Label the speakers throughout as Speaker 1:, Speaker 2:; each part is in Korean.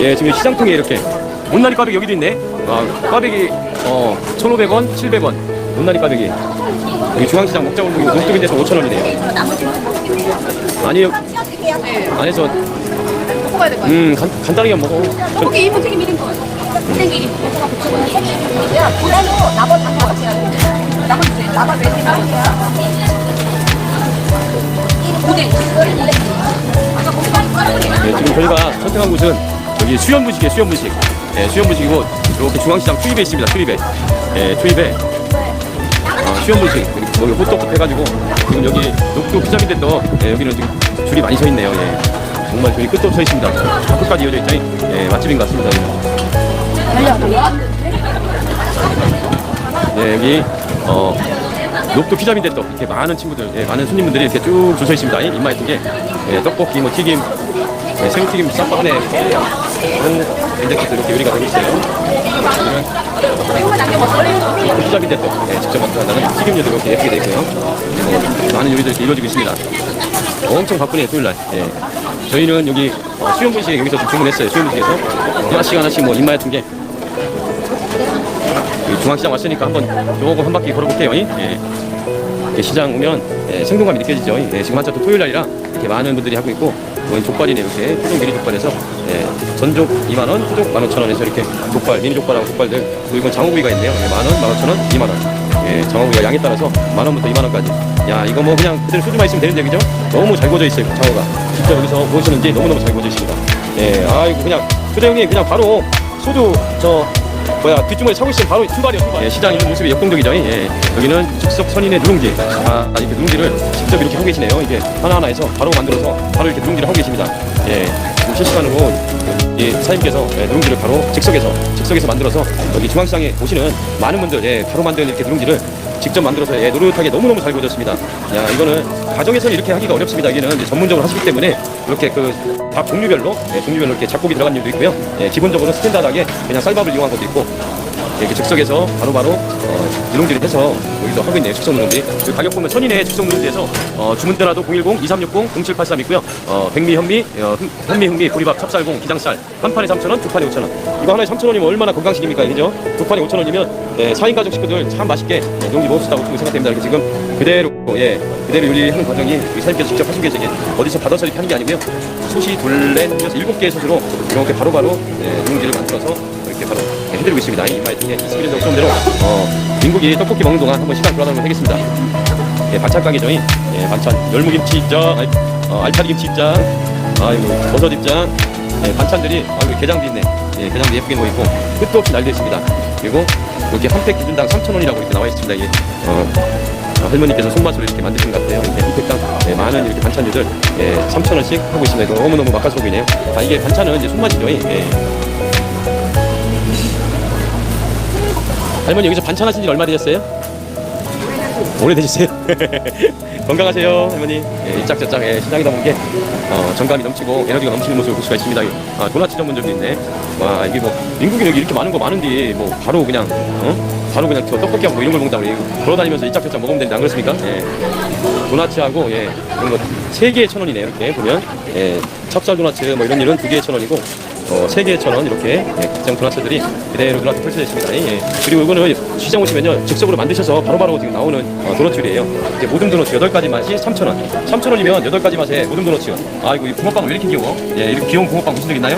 Speaker 1: 예, 지금 시장통에 이렇게 못난이 꽈배기 여기도 있네. 아, 꽈배기 어 1,500원, 700원. 못난이 꽈배기. 여기 중앙시장 먹자골목이 녹두빈대에서 5,000원이네요. 아니요, 안에서
Speaker 2: 먹어야 될거?
Speaker 1: 음 간, 간단하게 먹어. 저,
Speaker 2: 떡볶이 1분 튀김 1인분. 땡 1인분.
Speaker 3: 야, 보라도 나버 담가 같이 해야 돼. 나버 주세요. 나버 몇 개?
Speaker 2: 오뎅. 아까 고기 많이 깔아버리면
Speaker 1: 예, 지금 저희가 선택한 곳은 여기 수연부식이에요, 수연부식. 예, 수연부식이고 이렇게 중앙시장 투입에 있습니다, 투입에. 예, 투입에 어, 수연부식 여기 호떡부터 해가지고 지금 여기 녹두 피자민대 또 예, 여기는 지금 줄이 많이 서 있네요. 예. 정말 저기 끝도 서 있습니다. 저 끝까지 이어져 있죠. 예, 맛집인 것 같습니다. 예, 여기 어, 녹두 피자민대 떡 이렇게 많은 친구들, 예, 많은 손님분들이 이렇게 쭉 줄 서 있습니다. 이마 있던 게 예, 떡볶이, 뭐 튀김, 예, 새우튀김, 쌈밥에 그런 된장국도 이렇게 요리가 되고 있어요. 녹두 피자민대 떡 예, 직접 만들어간다는 튀김류도 이렇게 예쁘게 되어 있고요. 그리고 많은 요리들이 이렇게 이루어지고 있습니다. 엄청 바쁘네요, 토요일 날. 예. 저희는 여기 어, 수영분식 여기서 좀 주문했어요. 수영분식에서 하나씩 하나씩 뭐 입맛에 든게 이 중앙시장 왔으니까 한번 조금 한 바퀴 걸어볼게요. 예. 시장 오면 예, 생동감이 느껴지죠. 예, 지금 한참 또 토요일 날이라 이렇게 많은 분들이 하고 있고 이건 족발이네 이렇게 토종 미니 족발에서 예, 전족 2만 원, 토종 15,000원에서 이렇게 족발, 미니 족발하고 족발들 그리고 이건 장어구이가 있네요. 예, 만 원, 15,000원, 2만 원. 예, 장어구이가 양에 따라서 만 원부터 2만 원까지. 야, 이거 뭐 그냥 그대로 소주만 있으면 되는데 그죠? 너무 잘 구워져 있어요, 장어가. 진짜 여기서 보시는지 너무너무 잘 구워져 있습니다. 예, 아이고 그냥 초대 형님 그냥 바로 소주 저 뭐야 뒷주머니 차고 있으면 바로 출발이요 출발. 예, 시장 있는 모습이 역동적이죠. 예, 여기는 즉석 선인의 누룽지. 아, 이렇게 누룽지를 직접 이렇게 하고 계시네요. 이게 하나하나에서 바로 만들어서 바로 이렇게 누룽지를 하고 계십니다. 예, 지금 실시간으로 이 사장님께서 예, 누룽지를 바로 즉석에서 즉석에서 만들어서 여기 중앙시장에 오시는 많은 분들 예, 바로 만든 이렇게 누룽지를 직접 만들어서 예, 노릇하게 너무너무 잘 구워졌습니다. 야, 이거는 가정에서는 이렇게 하기가 어렵습니다. 여기는 전문적으로 하시기 때문에 이렇게 그 밥 종류별로 예, 종류별로 이렇게 잡곡이 들어간 일도 있고요. 예, 기본적으로 스탠다드하게 그냥 쌀밥을 이용한 것도 있고 이렇게 즉석에서 바로바로 어, 누룽지를 해서 여기도 하고 있네요. 즉석 누룽지. 그 가격 보면 천인의 즉석 누룽지에서 어, 주문대라도 010-2360-0783 있고요. 어, 백미, 현미, 어, 흠- 현미, 흥미, 보리밥, 찹쌀공, 기장쌀 한 판에 3,000원, 두 판에 5,000원. 이거 하나에 3,000원이면 얼마나 건강식입니까? 그죠? 두 판에 5,000원이면 네, 4인 가족 식구들 참 맛있게 네, 누룽지 먹을 수 있다고 생각됩니다. 이렇게 지금 그대로 예, 그대로 요리하는 과정이 우리 사장님께서 직접 하시고 계시게 어디서 받아서 이렇게 하는 게 아니고요. 둘넷 여섯 일곱 개의 솥으로 이렇게 바로바로 예, 누룽지를 만들어서 이렇게 바로 예, 해드리고 있습니다. 이 말씀에 21년 역성대로 어, 민국이 떡볶이 먹는 동안 한번 시간 돌아다니면 하겠습니다. 예, 반찬 가게죠. 예, 반찬 열무김치 입장, 알, 어, 알파리 김치 입장, 아이고 버섯 입장, 예, 반찬들이 아이고 게장도 있네. 예, 게장도 예쁘게 놓여 있고 끝도 없이 날려 있습니다. 그리고 여기 한 팩 기준당 3,000원이라고 이렇게 나와 있습니다. 이게 어, 어, 할머니께서 손맛으로 이렇게 만드신 것 같아요. 이렇게 한 팩당 예, 많은 이렇게 반찬들을 예, 3,000원씩 하고 있습니다. 너무너무 맛깔소고이네요. 아, 이게 반찬은 이제 손맛이죠. 예. 할머니 여기서 반찬 하신 지 얼마 되셨어요? 오래 되셨어요? 건강하세요, 할머니. 예, 이짝저짝 예, 시장이다 보니까 어, 정감이 넘치고 에너지가 넘치는 모습을 볼 수가 있습니다. 아, 도나츠 전문점도 있네. 와, 이게 뭐 민국이 여기 이렇게 많은 거 많은데 뭐 바로 그냥 어? 바로 그냥 저 떡볶이하고 뭐 이런 걸 먹는다고 그래요. 걸어다니면서 이짝저짝 먹으면 되는데 안 그렇습니까? 예. 도나츠하고 예, 이런 거 세 개에 천 원이네요. 이렇게 보면 예, 찹쌀 도나츠 뭐 이런 일은 두 개에 천 원이고 어, 세 개에 천원 이렇게 예, 각종 도나츠들이 그대로 눈앞에 펼쳐져 있습니다. 예. 그리고 이거는 시장 오시면요 즉석으로 만드셔서 바로바로 지금 나오는 어, 도너츠이에요. 이제 모든 도너츠 여덟 가지 맛이 3,000원. 3,000원이면 여덟 가지 맛에 모든 도너츠. 아 이거 이 붕어빵 왜 이렇게 귀여워? 예, 이렇게 귀여운 붕어빵 보신 적 있나요?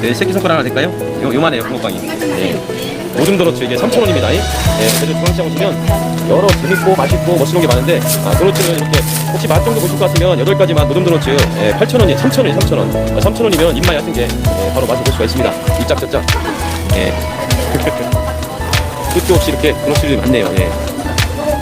Speaker 1: 네, 새끼 손가락 하나 될까요? 요, 요만해요 붕어빵이. 예. 모든 도너츠 이게 3,000원입니다. 예, 그래서 중앙시장 오시면 여러 재밌고 맛있고 멋있는 게 많은데 아, 도너츠는 이렇게 혹시 맛 정도 보실 것 같으면 여덟 가지 맛 모든 도너츠 예, 8,000원이 3,000원이 3,000원. 아, 3,000원이면 입맛 얕은 게 예, 바로 맛을 볼 수가 있습니다. 이짝저짝. 예. 끝도 없이 이렇게 도너츠들이 많네요. 예.